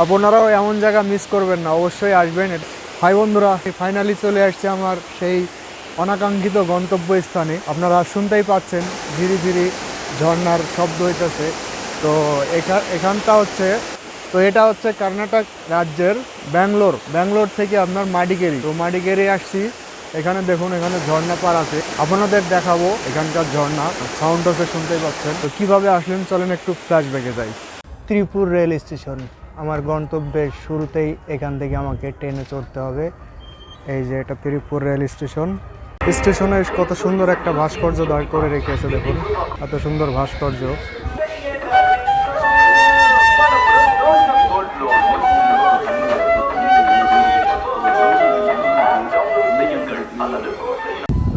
আপনারাও এমন জায়গা মিস করবেন না, অবশ্যই আসবেন। হাই বন্ধুরা ফাইনালি চলে আসছে আমার সেই অনাকাঙ্ক্ষিত গন্তব্যস্থানে। আপনারা শুনতেই পাচ্ছেন ধীরে ধীরে ঝর্ণার শব্দ হইতেছে। তো এখা- এখানটা হচ্ছে, তো এটা হচ্ছে কর্ণাটক রাজ্যের ব্যাঙ্গলোর। ব্যাঙ্গলোর থেকে আপনার মাডিকেরি তো মাডিকেরি আসছি। এখানে দেখুন, এখানে ঝর্ণা পার আছে। আপনাদের দেখাবো এখানকার ঝর্ণা। সাউন্ড হচ্ছে শুনতেই পাচ্ছেন। তো কীভাবে আসলেন, চলেন একটু ফ্ল্যাশব্যাকে যাই। Tripur rail station. আমার গন্তব্যের শুরুতেই এখান থেকে আমাকে ট্রেনে চড়তে হবে। এই যে এটা ত্রিপুর রেল স্টেশন। স্টেশনে কত সুন্দর একটা ভাস্কর্য দাঁড় করে রেখেছে দেখুন। এত সুন্দর ভাস্কর্য।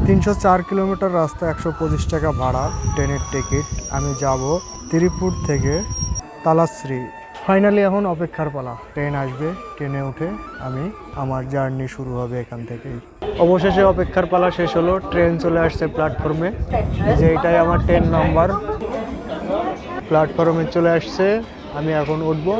তিনশো চার কিলোমিটার রাস্তা, একশো পঁচিশ টাকা ভাড়া ট্রেনের টিকিট। আমি যাব ত্রিপুর থেকে তালাশ্রী। ফাইনালি এখন অপেক্ষার পালা। ট্রেন আসবে, ট্রেনে উঠে আমি আমার জার্নি শুরু হবে এখান থেকেই। অবশেষে অপেক্ষার পালা শেষ হলো, ট্রেন চলে আসছে প্ল্যাটফর্মে যে এটাই আমার ট্রেন নাম্বার প্ল্যাটফর্মে চলে আসছে, আমি এখন উঠবো।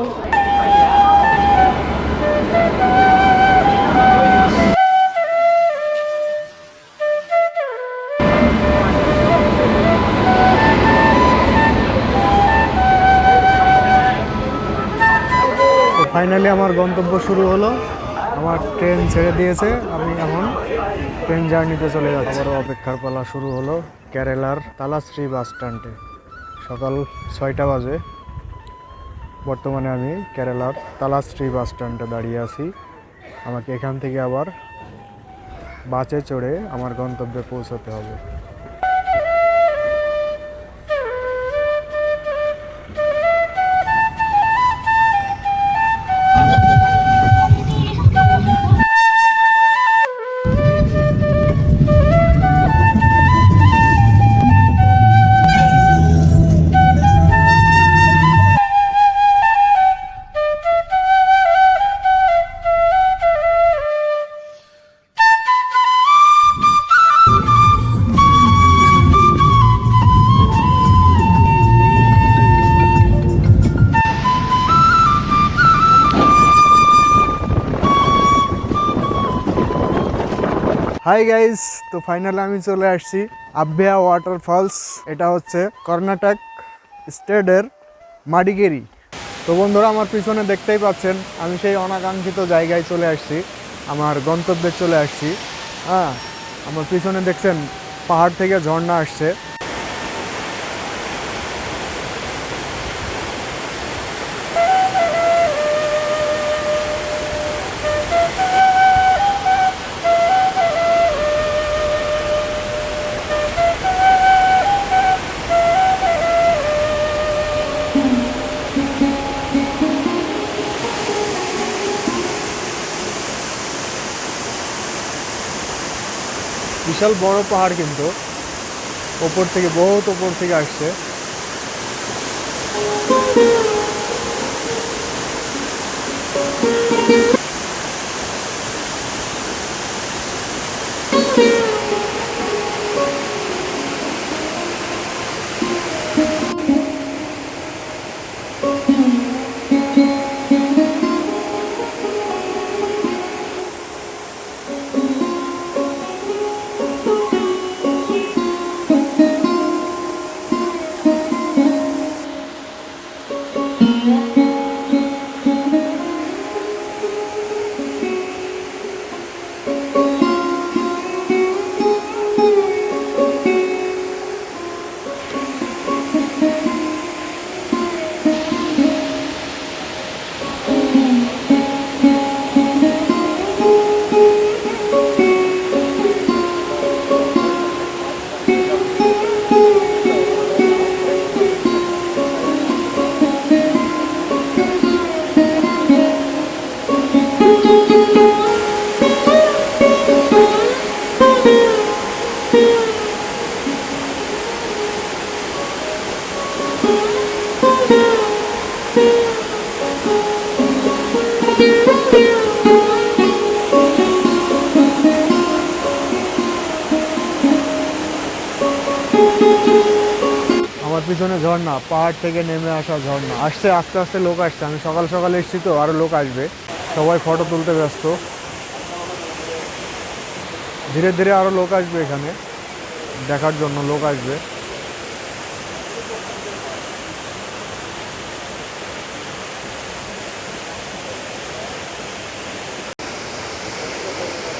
ফাইনালি আমার গন্তব্য শুরু হলো। আমার ট্রেন ছেড়ে দিয়েছে। আমি এখন ট্রেন জার্নিতে চলে যাচ্ছি। আবারও অপেক্ষার পালা শুরু হলো কেরালার তালাশ্রী বাস স্ট্যান্ডে। সকাল ছয়টা বাজে। বর্তমানে আমি কেরালার তালাশ্রী বাস স্ট্যান্ডে দাঁড়িয়ে আছি। আমাকে এখান থেকে আবার বাসে চড়ে আমার গন্তব্যে পৌঁছাতে হবে। হাই গাইস তো ফাইনালি আমি চলে আসছি আব্বেয়া ওয়াটার ফলস এটা হচ্ছে কর্ণাটক স্টেটের মাডিগেরি। তো বন্ধুরা, আমার পিছনে দেখতেই পাচ্ছেন, আমি সেই অনাকাঙ্ক্ষিত জায়গায় চলে আসছি, আমার গন্তব্যে চলে আসছি। হ্যাঁ আমার পিছনে দেখছেন, পাহাড় থেকে ঝর্ণা আসছে। বিশাল বড় পাহাড় কিন্তু। ওপর থেকে বহুত ওপর থেকে আসছে। আমার পিছনে ঝর্ণা, পাহাড় থেকে নেমে আসা ঝর্ণা। আসছে, আস্তে আস্তে লোক আসছে। আমি সকাল সকাল এসেছি তো, আরও লোক আসবে। সবাই ফটো তুলতে ব্যস্ত। ধীরে ধীরে আরও লোক আসবে এখানে। দেখার জন্য লোক আসবে।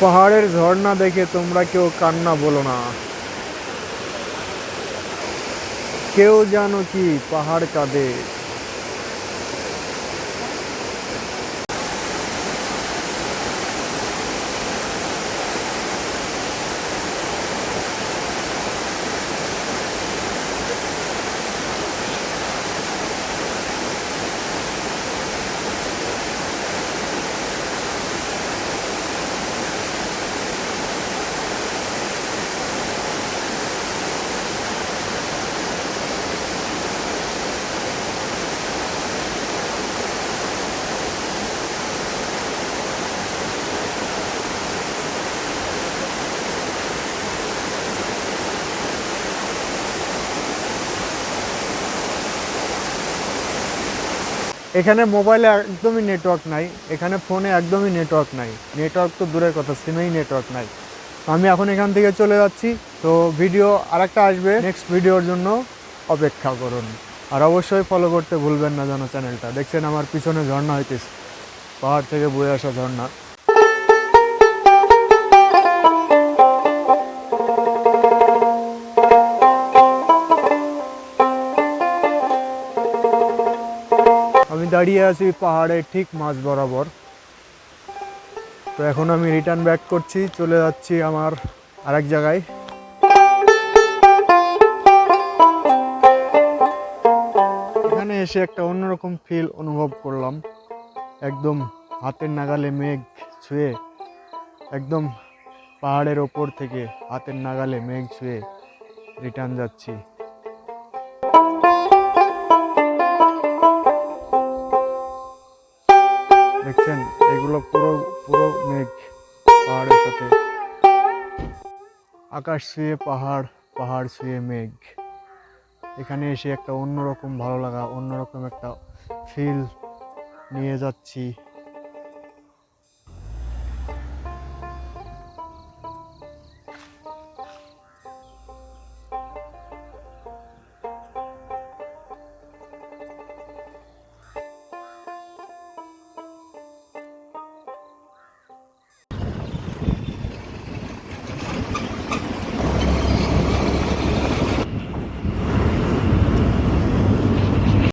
পাহাড়ের ঝর্ণা দেখে তোমরা কেউ কান্না বলো না। কেউ জানো কি পাহাড় কাঁদে এখানে মোবাইলে একদমই নেটওয়ার্ক নাই, এখানে ফোনে একদমই নেটওয়ার্ক নাই। নেটওয়ার্ক তো দূরের কথা সিমেই নেটওয়ার্ক নাই। আমি এখন এখান থেকে চলে যাচ্ছি, তো ভিডিও আরেকটা আসবে নেক্সট ভিডিওর জন্য অপেক্ষা করুন। আর অবশ্যই ফলো করতে ভুলবেন না যেন চ্যানেলটা দেখছেন আমার পিছনে ঝর্ণা হইতেছে, পাহাড় থেকে বয়ে আসা ঝর্ণা। আমি দাঁড়িয়ে আছি পাহাড়ের ঠিক মাঝ বরাবর। তো এখন আমি রিটার্ন ব্যাক করছি, চলে যাচ্ছি আমার আরেক জায়গায়। এখানে এসে একটা অন্যরকম ফিল অনুভব করলাম। একদম হাতের নাগালে মেঘ ছুঁয়ে, একদম পাহাড়ের ওপর থেকে হাতের নাগালে মেঘ ছুঁয়ে রিটার্ন যাচ্ছি। এগুলো পুরো পুরো মেঘ পাহাড়ের সাথে। আকাশ ছুঁয়ে পাহাড় পাহাড় ছুঁয়ে মেঘ। এখানে এসে একটা অন্যরকম ভালো লাগা, অন্যরকম একটা ফিল নিয়ে যাচ্ছি।